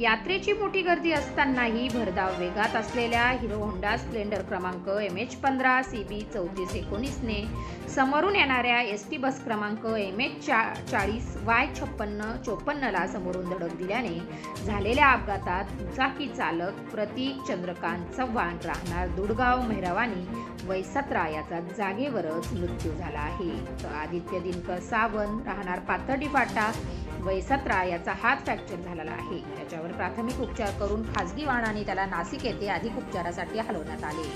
यात्रेची मोठी गर्दी असतानाही भरधाव वेगात असलेल्या हिरो होंडा स्प्लेंडर क्रमांक एम एच पंधरा सी बी चौतीस एकोणीसने समोरून येणाऱ्या एस टी बस क्रमांक एम एच चा चाळीस वाय छप्पन्न चोपन्नला समोरून धडक दिल्याने झालेल्या अपघातात दुचाकी चालक प्रतीक चंद्रकांत चव्हाण राहणार दुडगाव मेहरवानी वय सतरा याचा जागेवरच मृत्यू झाला आहे. तर आदित्य दिनकर सावंत राहणार पाथर्डी फाटा वय सतरा याचा हात फ्रॅक्चर झालेला आहे. त्याच्यावर प्राथमिक उपचार करून खासगी वाहनाने त्याला नाशिक येथे अधिक उपचारासाठी हलवण्यात आले.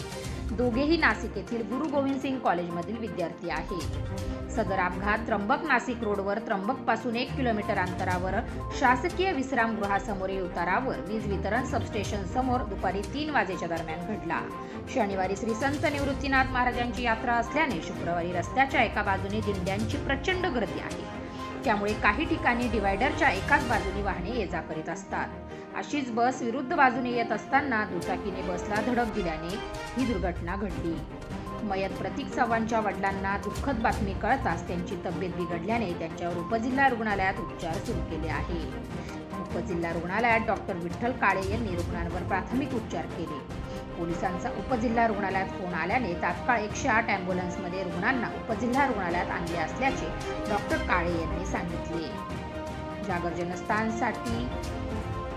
दोघेही नाशिक येथील गुरु गोविंद सिंग कॉलेजमधील विद्यार्थी आहेत. सदर अपघात त्र्यंबक नाशिक रोडवर त्र्यंबकपासून एक किलोमीटर अंतरावर शासकीय विश्रामगृहासमोरील उतारावर वीज वितरण सबस्टेशन समोर दुपारी तीन वाजेच्या दरम्यान घडला. शनिवारी श्री संत निवृत्तीनाथ महाराजांची यात्रा असल्याने शुक्रवारी रस्त्याच्या एका बाजूने दिंड्यांची प्रचंड गर्दी आहे. त्यामुळे काही ठिकाणी डिवायडरच्या एकाच बाजूने वाहने ये जा करीत असतात. अशीच बस विरुद्ध बाजूने येत असताना दुचाकीने बसला धडक दिल्याने ही दुर्घटना घडली. मयत प्रतीक चव्हाणच्या वडिलांना दुःखद बातमी कळताच त्यांची तब्येत बिघडल्याने त्यांच्यावर उपजिल्हा रुग्णालयात उपचार सुरू केले आहे. उपजिल्हा रुग्णालयात डॉक्टर विठ्ठल काळे यांनी रुग्णांवर प्राथमिक उपचार केले. पोलिसांचा उपजिल्हा रुग्णालयात फोन आल्याने तात्काळ एकशे आठ अँब्युलन्समध्ये रुग्णांना उपजिल्हा रुग्णालयात आणले असल्याचे डॉक्टर काळे यांनी सांगितले. जागर जनस्थानसाठी